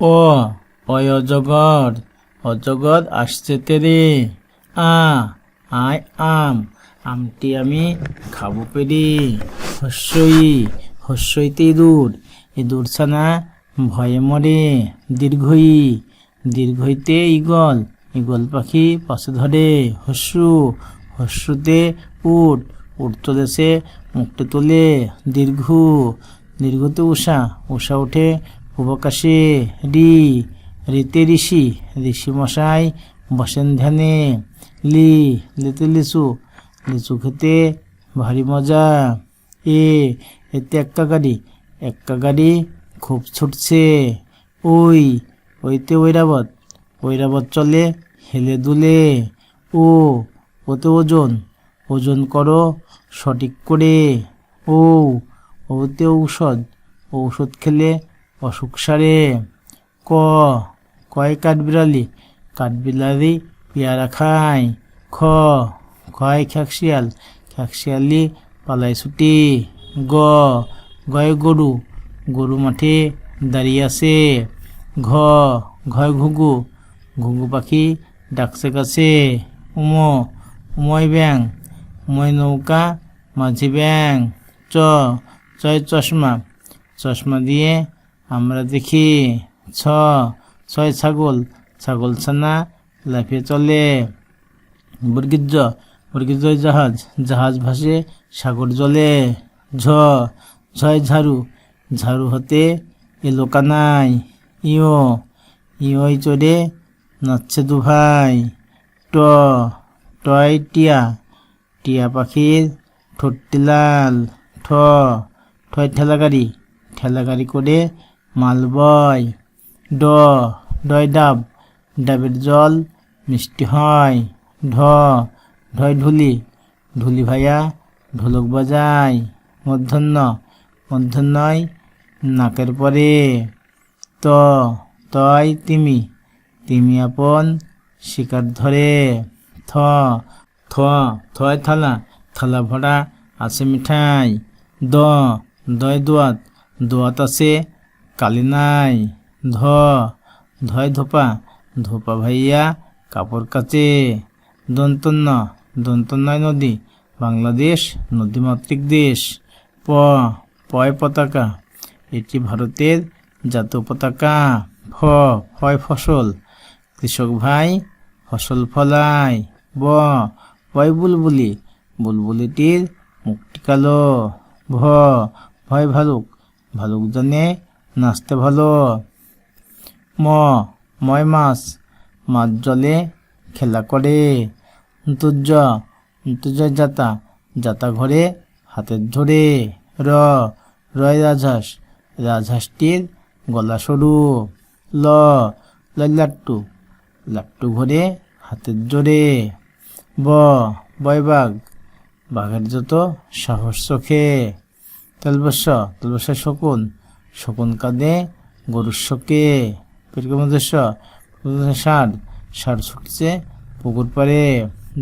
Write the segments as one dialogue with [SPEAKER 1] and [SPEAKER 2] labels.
[SPEAKER 1] ও, ওই অজগর অজগর আসছে তেরে। আ, আয় আম, আমটি আমি খাব পেরে। হস্যই হস্যইতে ইঁদুর ইঁদুর ছানা ভয়ে মরে। দীর্ঘই, দীর্ঘইতে ইগল ইগল পাখি পাশে ধরে। হস্যু, হস্যুতে উট উঠতে দেশে মুখটে তোলে। দীর্ঘ, দীর্ঘতে উষা উষা উঠে উপকাশে রি, রিতে ঋষি ঋষি মশাই বসেন ধ্যানে লি, লিতে লিচু লিচু খেতে ভারী মজা। এ, এতে এক্কা গাড়ি এক্কা গাড়ি খুব ছুটছে। ওই, ওইতে ঐরাবত ঐরাবত চলে, হেলে দুলে। ও, ওতে ওজন ওজন করো সঠিক করে। ও, ওতে ঔষধ ঔষধ খেলে অসুখ সারে। ক, কয় কাঠবিড়ালি কাঠবিড়ালি পেয়ারা খায়। খ খয় খ্যাকশিয়াল খ্যাকশিয়ালি পালাই ছুটি। গ গয় গরু? গরু মাঠে দাঁড়িয়ে আছে। ঘ, ঘয় ঘুঘু? ঘুঘু পাখি ডাকছে কাছে। উম, উময় ব্যাং উময় নৌকা, মাঝি ব্যাং চ, চয় চশমা। চশমা দিয়ে আমরা দেখি, ছ, ছয় ছাগল ছাগল ছানা লাফিয়ে চলে। বর্গিজ বর্গিজ জাহাজ জাহাজ ভাসে, সাগর জলে ঝ, ঝয় ঝাড়ু ঝাড়ু হতে এলো কানাই ইও ইওই চড়ে নাচছে দু ভাই ট, টয় টিয়া টিয়া পাখির ঠোঁটটি লাল। ঠ, ঠয় ঠেলা গাড়ি ঠেলা গাড়ি করে মাল বয় ড ডয় ডাব ডাবের জল মিষ্টি হয়। ঢ ঢয় ঢুলি ঢুলি ভাইয়া, ঢোলক বাজায়। মধ্যাহ্ন, মধ্যাহ্নয়, নাকের পরে। ত, তয়, তিমি। তিমি আপন, শিকার ধরে। থ থ, থয় থালা। থালা ভরা, আছে মিঠাই। দ, দয় দোয়াত। দোয়াত আছে কালি নাই। ধ, ধয় ধোপা। ধোপা ভাইয়া, কাপড় কাচে। দন্তন্য দন্তন্নয় নদী। বাংলাদেশ, নদীমাতৃক দেশ। প, পয় পতাকা। এটি ভারতের জাতীয় পতাকা। ফ, ফয় ফসল। কৃষক ভাই, ফসল ফলায় ব ভয় বুলবুলি। বুলবুলিটির মুখটি কালো। ভ, ভয় ভালুক। ভালুক জানে নাচতে ভালো। ম, ময় মাছ মাছ জলে খেলা করে। অন্তর্য অন্তর্য যাতা যাতা ঘরে হাতের ধরে। র, রয় রাজহাঁস, রাজহাঁসটির গলা সরু। ল লাট্টু লাট্টু ঘরে হাতের জোরে। ব, বয়বাগ, বাঘের যত সাহস চোখে। তেলবস্য তেলবস্য শকুন শকুন কাঁদে গরুর শোকে। পেটকমদস্য ষাঁড় ষাঁড় ছুটছে পুকুর পারে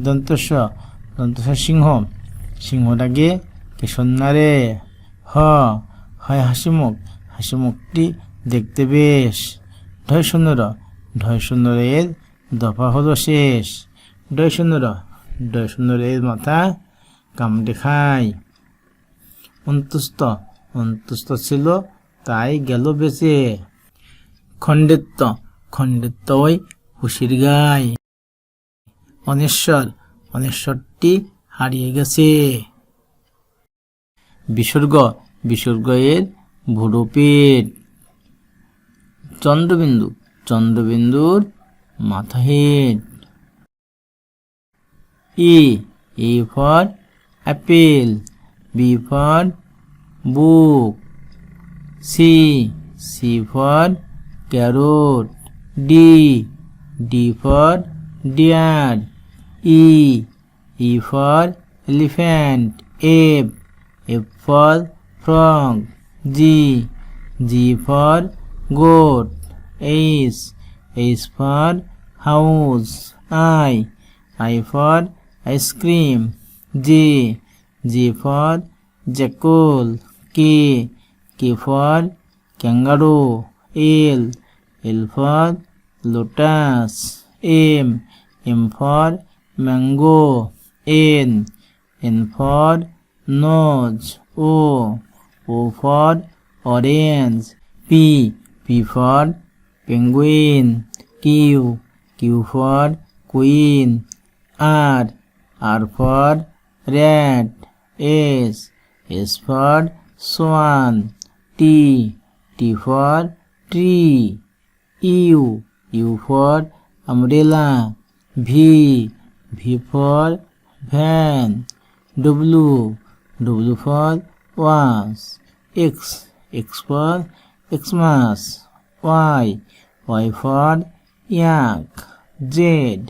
[SPEAKER 1] দন্তস্য দন্তস্য সিংহ সিংহ ডাকে কেশন্নারে হ, হয় হাসিমুখ, হাসিমুখটি দেখতে বেশ। ঢয় সুন্দর, ঢয় সুন্দরের দফা হলো শেষ। ডয় সুন্দর ডয় সুন্দরের মাথা কামড়ে খায়। অন্তুষ্ট অন্তুষ্ট ছিল তাই গেল বেঁচে। খণ্ডিত্ব ওই হুশির গায় অনেশ্বর, অনেশ্বরটি হারিয়ে গেছে। বিসর্গ বিসর্গ এর ভুরু পেট চন্দ্রবিন্দু, চন্দ্রবিন্দুর মাথা head E for apple, B for book. C C for carrot D D for deer E E for elephant F F for frog G G for goat H H for house I I for ice cream J J for jackal K for kangaroo, L L lotus, M M for mango, N N for nose, O O for orange, P P for penguin, Q Q for queen, R R red, S s s T. T for tree. U. U for umbrella. V. V for van. W. W for was. X. X for Xmas. Y. Y for yak. Z.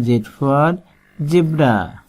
[SPEAKER 1] Z for zebra.